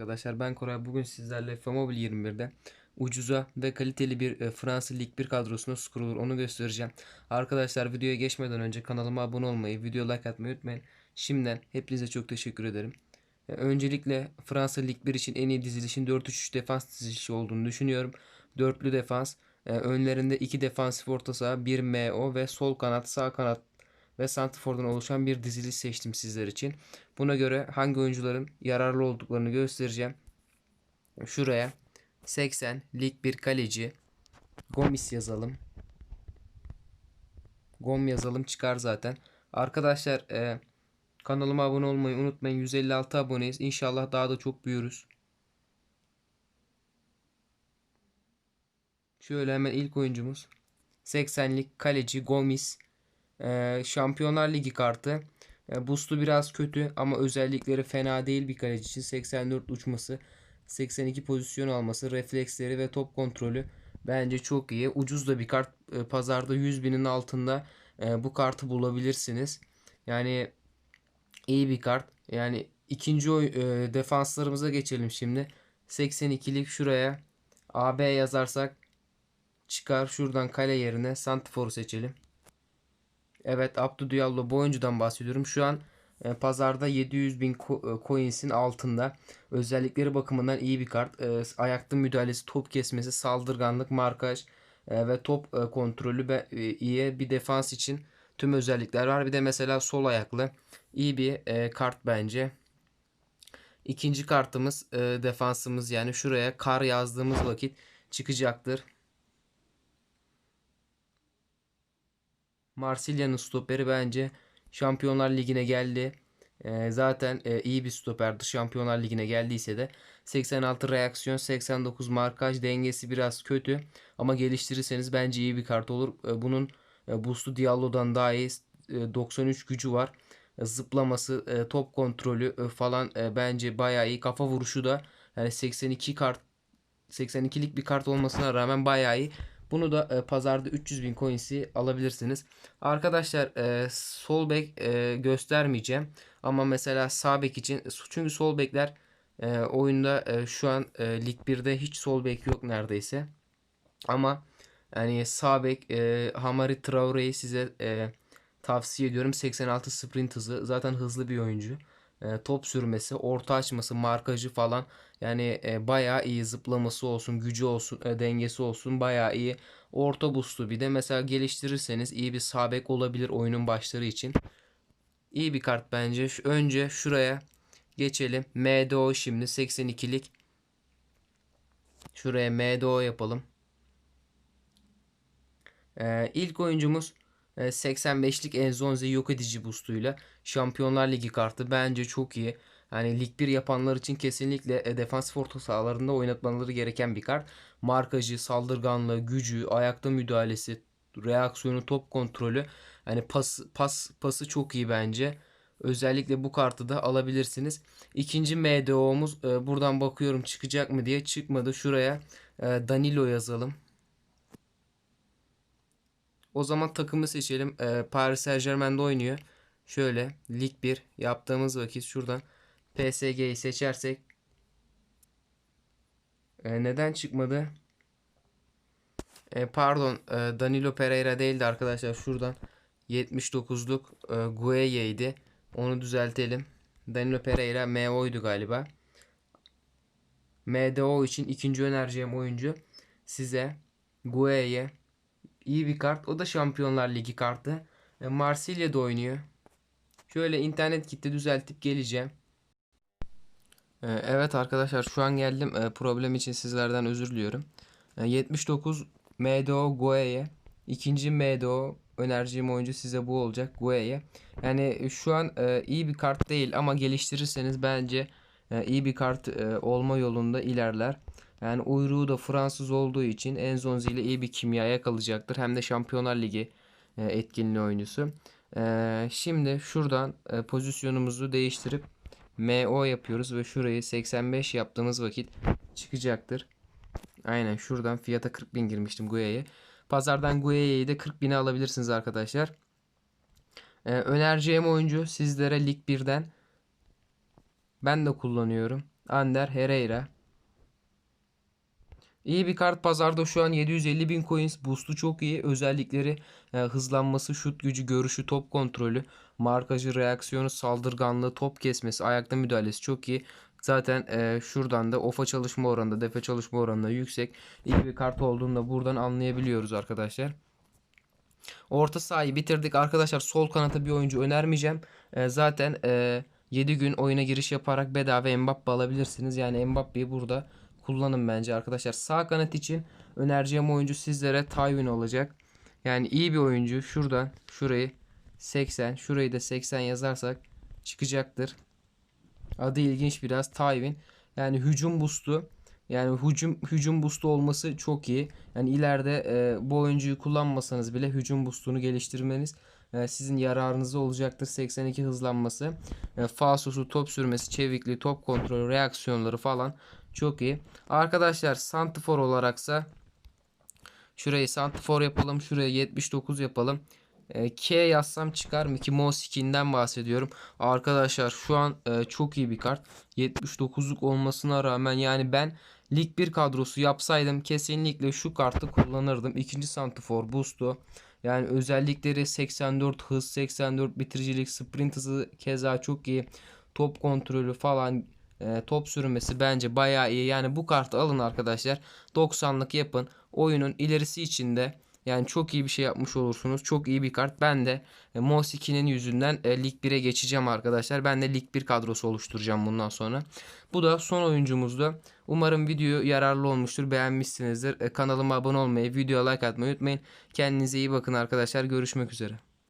arkadaşlar. Ben Koray. Bugün sizlerle Famobil 21'de ucuza ve kaliteli bir e, Fransız Lig 1 kadrosuna kurulur onu göstereceğim. Arkadaşlar videoya geçmeden önce kanalıma abone olmayı, video like atmayı unutmayın. Şimdiden hepinize çok teşekkür ederim. E, öncelikle Fransa Lig 1 için en iyi dizilişin 4-3-3 defans dizilişi olduğunu düşünüyorum. Dörtlü defans. e, önlerinde 2 defansif orta saha, 1 MO ve sol kanat, sağ kanat ve Santrfor'dan oluşan bir diziliş seçtim sizler için. Buna göre hangi oyuncuların yararlı olduklarını göstereceğim. Şuraya 80 Lig 1 kaleci Gomis yazalım. Gom yazalım çıkar zaten. Arkadaşlar e, kanalıma abone olmayı unutmayın. 156 aboneyiz. İnşallah daha da çok büyürüz. Şöyle hemen ilk oyuncumuz 80'lik kaleci Gomis. Ee, Şampiyonlar Ligi kartı. E, boost'u biraz kötü ama özellikleri fena değil bir kaleci için. 84 uçması, 82 pozisyon alması, refleksleri ve top kontrolü bence çok iyi. Ucuz da bir kart. E, pazarda 100 binin altında e, bu kartı bulabilirsiniz. Yani iyi bir kart. Yani ikinci oy, e, defanslarımıza geçelim şimdi. 82'lik şuraya AB yazarsak çıkar. Şuradan kale yerine Santifor'u seçelim. Evet Abdou Diallo bu oyuncudan bahsediyorum. Şu an e, pazarda 700 bin e, coins'in altında. Özellikleri bakımından iyi bir kart. E, ayakta müdahalesi, top kesmesi, saldırganlık, markaj e, ve top e, kontrolü ve e, iyi bir defans için tüm özellikler var. Bir de mesela sol ayaklı iyi bir e, kart bence. İkinci kartımız e, defansımız yani şuraya kar yazdığımız vakit çıkacaktır. Marsilya'nın stoperi bence Şampiyonlar Ligi'ne geldi. Ee, zaten e, iyi bir stoperdi. Şampiyonlar Ligi'ne geldiyse de 86 reaksiyon, 89 markaj dengesi biraz kötü ama geliştirirseniz bence iyi bir kart olur. E, bunun e, boost'u Diallo'dan daha iyi. E, 93 gücü var. E, zıplaması, e, top kontrolü e, falan e, bence bayağı iyi. Kafa vuruşu da yani 82 kart 82'lik bir kart olmasına rağmen bayağı iyi. Bunu da e, pazarda 300 bin coins'i alabilirsiniz. Arkadaşlar e, sol bek e, göstermeyeceğim. Ama mesela sağ bek için çünkü sol bekler e, oyunda e, şu an e, Lig 1'de hiç sol bek yok neredeyse. Ama yani sağ bek e, Hamari Traore'yi size e, tavsiye ediyorum. 86 sprint hızı. Zaten hızlı bir oyuncu. E, top sürmesi, orta açması, markajı falan yani e, bayağı iyi zıplaması olsun, gücü olsun, e, dengesi olsun bayağı iyi. Orta boost'u bir de mesela geliştirirseniz iyi bir sağ bek olabilir oyunun başları için. İyi bir kart bence. Önce şuraya geçelim. MDO şimdi 82'lik. Şuraya MDO yapalım. Ee, ilk oyuncumuz 85'lik Enzonzi yok edici boostuyla Şampiyonlar Ligi kartı bence çok iyi. Yani Lig 1 yapanlar için kesinlikle e, defansif orta sahalarında oynatmaları gereken bir kart. Markajı, saldırganlığı, gücü, ayakta müdahalesi, reaksiyonu, top kontrolü. Yani pas, pas pası çok iyi bence. Özellikle bu kartı da alabilirsiniz. İkinci MDO'muz e, buradan bakıyorum çıkacak mı diye çıkmadı. Şuraya e, Danilo yazalım. O zaman takımı seçelim. E, Paris Saint-Germain'de oynuyor. Şöyle Lig 1 yaptığımız vakit şuradan PSG'yi seçersek e, neden çıkmadı? E, pardon e, Danilo Pereira değildi arkadaşlar. Şuradan 79'luk e, Gueye'ydi. Onu düzeltelim. Danilo Pereira MO'ydu galiba. MDO için ikinci önereceğim oyuncu size Gueye. İyi bir kart. O da Şampiyonlar Ligi kartı. E, Marsilya'da oynuyor. Şöyle internet gitti düzeltip geleceğim. Ee, Evet arkadaşlar şu an geldim. Ee, Problem için sizlerden özür diliyorum. Ee, 79 MDO Gueye. İkinci MDO önereceğim oyuncu size bu olacak. Gueye. Yani şu an e, iyi bir kart değil ama geliştirirseniz bence e, iyi bir kart e, olma yolunda ilerler. Yani uyruğu da Fransız olduğu için Enzonzi ile iyi bir kimya yakalayacaktır. Hem de Şampiyonlar Ligi e, etkinliği oyuncusu. E, şimdi şuradan e, pozisyonumuzu değiştirip MO yapıyoruz ve şurayı 85 yaptığımız vakit çıkacaktır. Aynen şuradan fiyata 40 bin girmiştim Guye'ye. Pazardan Guye'yi de 40 bine alabilirsiniz arkadaşlar. Ee, önereceğim oyuncu sizlere Lig 1'den ben de kullanıyorum. Ander Herrera. İyi bir kart pazarda şu an 750 bin coins. Boost'u çok iyi. Özellikleri e, hızlanması, şut gücü, görüşü, top kontrolü, markajı, reaksiyonu, saldırganlığı, top kesmesi, ayakta müdahalesi çok iyi. Zaten e, şuradan da ofa çalışma oranında, defe çalışma oranında yüksek. İyi bir kart olduğunu da buradan anlayabiliyoruz arkadaşlar. Orta sahayı bitirdik. Arkadaşlar sol kanata bir oyuncu önermeyeceğim. E, zaten e, 7 gün oyuna giriş yaparak bedava Mbappe alabilirsiniz. Yani Mbappe'yi burada kullanın bence arkadaşlar. Sağ kanat için önereceğim oyuncu sizlere Tywin olacak. Yani iyi bir oyuncu. Şuradan şurayı 80, şurayı da 80 yazarsak çıkacaktır. Adı ilginç biraz Tywin. Yani hücum boost'u yani hücum hücum boost'u olması çok iyi. Yani ileride e, bu oyuncuyu kullanmasanız bile hücum boost'unu geliştirmeniz e, sizin yararınıza olacaktır. 82 hızlanması, e, fasosu, top sürmesi, çevikliği, top kontrolü, reaksiyonları falan çok iyi. Arkadaşlar santifor olaraksa şurayı santifor yapalım. Şuraya 79 yapalım. E, K yazsam çıkar mı ki Moski'nden bahsediyorum. Arkadaşlar şu an e, çok iyi bir kart. 79'luk olmasına rağmen yani ben Lig 1 kadrosu yapsaydım kesinlikle şu kartı kullanırdım. İkinci santifor boost'u. Yani özellikleri 84 hız, 84 bitiricilik, sprint hızı keza çok iyi. Top kontrolü falan e, top sürmesi bence bayağı iyi. Yani bu kartı alın arkadaşlar. 90'lık yapın. Oyunun ilerisi için de yani çok iyi bir şey yapmış olursunuz. Çok iyi bir kart. Ben de e, Mos 2'nin yüzünden e, Lig 1'e geçeceğim arkadaşlar. Ben de Lig 1 kadrosu oluşturacağım bundan sonra. Bu da son oyuncumuzdu. Umarım video yararlı olmuştur. Beğenmişsinizdir. E, kanalıma abone olmayı, videoya like atmayı unutmayın. Kendinize iyi bakın arkadaşlar. Görüşmek üzere.